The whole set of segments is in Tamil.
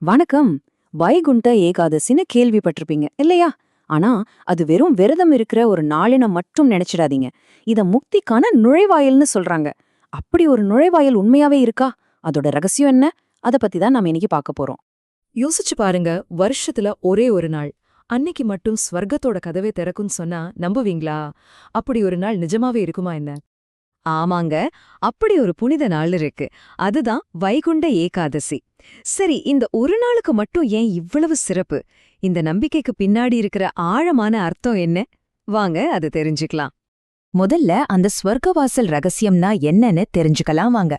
வணக்கம். வைகுண்ட ஏகாதசின்னு கேள்விப்பட்டிருப்பீங்க இல்லையா? ஆனா அது வெறும் விரதம் இருக்கிற ஒரு நாளின மட்டும் நினைச்சிடாதீங்க. இத முக்திக்கான நுழைவாயில்னு சொல்றாங்க. அப்படி ஒரு நுழைவாயில் உண்மையாவே இருக்கா? அதோட ரகசியம் என்ன? அத பத்தி தான் நாம இன்னைக்கு பார்க்க போறோம். யோசிச்சு பாருங்க வருஷத்துல ஒரே ஒரு நாள். அன்னைக்கு மட்டும் ஸ்வர்க்கத்தோட கதவை திறக்கும்னு சொன்னா நம்புவீங்களா? அப்படி ஒரு நாள் நிஜமாவே இருக்குமா என்ன? ஆமாங்க. அப்படி ஒரு புனித நாள் இருக்கு. அதுதான் வைகுண்ட ஏகாதசி. சரி இந்த ஒரு நாளுக்கு மட்டும் ஏன் இவ்வளவு சிறப்பு? இந்த நம்பிக்கைக்கு பின்னாடி இருக்கிற ஆழமான அர்த்தம் என்ன? வாங்க அது தெரிஞ்சுக்கலாம். முதல்ல அந்த ஸ்வர்க்கவாசல் ரகசியம்னா என்னன்னு தெரிஞ்சுக்கலாம் வாங்க.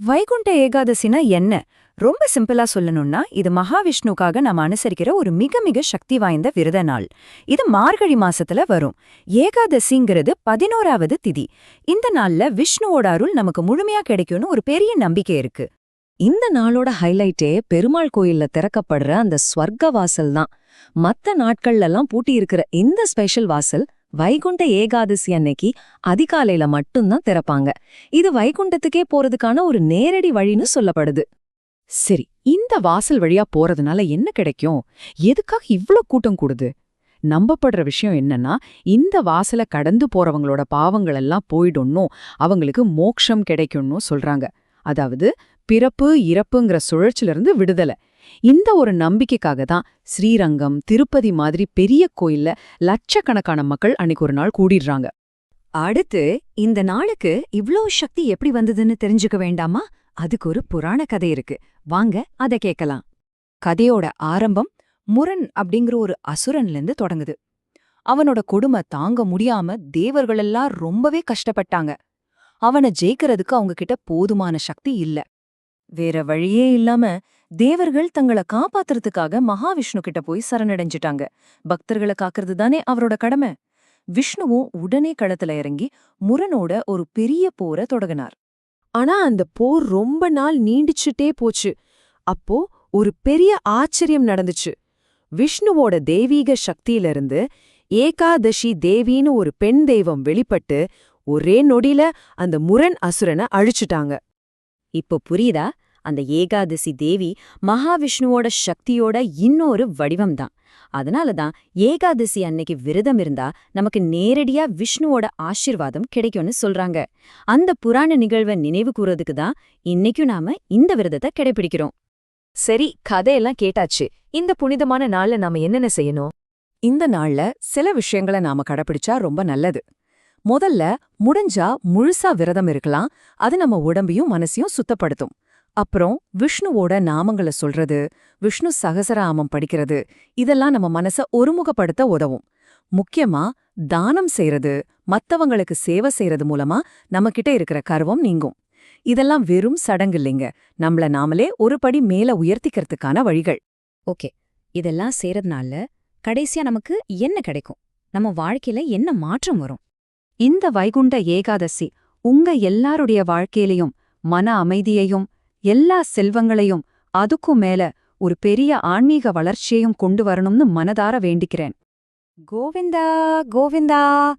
வைகுண்ட ஏகாதசினா என்ன? ரொம்ப சிம்பிளா சொல்லணும்னா இது மகாவிஷ்ணுக்காக நாம அனுசரிக்கிற ஒரு மிக மிக சக்தி வாய்ந்த விரத நாள். இது மார்கழி மாசத்துல வரும். ஏகாதசிங்கிறது பதினோராவது திதி. இந்த நாள்ல விஷ்ணுவோட அருள் நமக்கு முழுமையா கிடைக்கும்னு ஒரு பெரிய நம்பிக்கை இருக்கு. இந்த நாளோட ஹைலைட்டே பெருமாள் கோயில்ல திறக்கப்படுற அந்த ஸ்வர்க்க வாசல் தான். மத்த நாட்கள்லாம் பூட்டி இருக்கிற இந்த ஸ்பெஷல் வாசல் வைகுண்ட ஏகாதசி அன்னைக்கு அதிகாலையில மட்டும்தான் திறப்பாங்க. இது வைகுண்டத்துக்கே போறதுக்கான ஒரு நேரடி வழின்னு சொல்லப்படுது. சரி இந்த வாசல் வழியா போறதுனால என்ன கிடைக்கும்? எதுக்காக இவ்ளோ கூட்டம் கூடுது? நம்பப்படுற விஷயம் என்னன்னா இந்த வாசலை கடந்து போறவங்களோட பாவங்கள் எல்லாம் போயிடணும் அவங்களுக்கு மோக்ஷம் கிடைக்கும்னு சொல்றாங்க. அதாவது பிறப்பு இறப்புங்கிற சுழற்சிலிருந்து விடுதலை. இந்த ஒரு நம்பிக்கைக்காக தான் ஸ்ரீரங்கம் திருப்பதி மாதிரி பெரிய கோயில்ல லட்சக்கணக்கான மக்கள் அன்னைக்கு ஒரு நாள் கூடிடுறாங்க. அடுத்து இந்த நாளுக்கு இவ்ளோ சக்தி எப்படி வந்ததுன்னு தெரிஞ்சுக்க வேண்டாமா? அதுக்கு ஒரு புராண கதை இருக்கு. வாங்க அத கேட்கலாம். கதையோட ஆரம்பம் முரண் அப்படிங்கிற ஒரு அசுரன்லேருந்து தொடங்குது. அவனோட கொடுமை தாங்க முடியாம தேவர்களெல்லாம் ரொம்பவே கஷ்டப்பட்டாங்க. அவனை ஜெயிக்கிறதுக்கு அவங்க கிட்ட போதுமான சக்தி இல்ல. வேற வழியே இல்லாம தேவர்கள் தங்கள காப்பாத்துறதுக்காக மகாவிஷ்ணு கிட்ட போய் சரணடைஞ்சிட்டாங்க. பக்தர்களை காக்கிறது தானே அவரோட கடமை. விஷ்ணுவும் உடனே களத்துல இறங்கி முரனோட ஒரு பெரிய போரை தொடங்கினார். ஆனா அந்த போர் ரொம்ப நாள் நீண்டிச்சுட்டே போச்சு. அப்போ ஒரு பெரிய ஆச்சரியம் நடந்துச்சு. விஷ்ணுவோட தெய்வீக சக்தியிலிருந்து ஏகாதசி தேவின்னு ஒரு பெண் தெய்வம் வெளிப்பட்டு ஒரே நொடியில அந்த முரண் அசுரனை அழிச்சுட்டாங்க. இப்போ புரியுதா? அந்த ஏகாதசி தேவி மகாவிஷ்ணுவோட சக்தியோட இன்னொரு வடிவம்தான். அதனால தான் ஏகாதசி அன்னைக்கு விரதம் இருந்தா நமக்கு நேரடியா விஷ்ணுவோட ஆசிர்வாதம் கிடைக்கும்னு சொல்றாங்க. அந்த புராண நிகழ்வை நினைவு கூறதுக்கு தான் இன்னைக்கும் நாம இந்த விரதத்தை கடைபிடிக்கிறோம். சரி கதையெல்லாம் கேட்டாச்சு. இந்த புனிதமான நாள்ல நாம என்னென்ன செய்யணும்? இந்த நாள்ல சில விஷயங்களை நாம கடைபிடிச்சா ரொம்ப நல்லது. முதல்ல முடிஞ்சா முழுசா விரதம் இருக்கலாம். அது நம்ம உடம்பையும் மனசையும் சுத்தப்படுத்தும். அப்புறம் விஷ்ணுவோட நாமங்களை சொல்றது விஷ்ணு சகசராமம் படிக்கிறது இதெல்லாம் நம்ம மனச ஒருமுகப்படுத்த உதவும். முக்கியமா தானம் செய்யறது மத்தவங்களுக்கு சேவை செய்யறது மூலமா நம்மகிட்ட இருக்கிற கர்வம் நீங்கும். இதெல்லாம் வெறும் சடங்கு இல்லைங்க. நம்மள நாமளே ஒரு படி மேல உயர்த்திக்கிறதுக்கான வழிகள். ஓகே. இதெல்லாம் செய்யறதுனால கடைசியா நமக்கு என்ன கிடைக்கும்? நம்ம வாழ்க்கையில என்ன மாற்றம் வரும்? இந்த வைகுண்ட ஏகாதசி உங்க எல்லாருடைய வாழ்க்கையிலையும் மன அமைதியையும் எல்லா செல்வங்களையும் அதுக்கும் மேல ஒரு பெரிய ஆன்மீக வளர்ச்சியையும் கொண்டு வரணும்னு மனதார வேண்டிக்கிறேன். கோவிந்தா கோவிந்தா.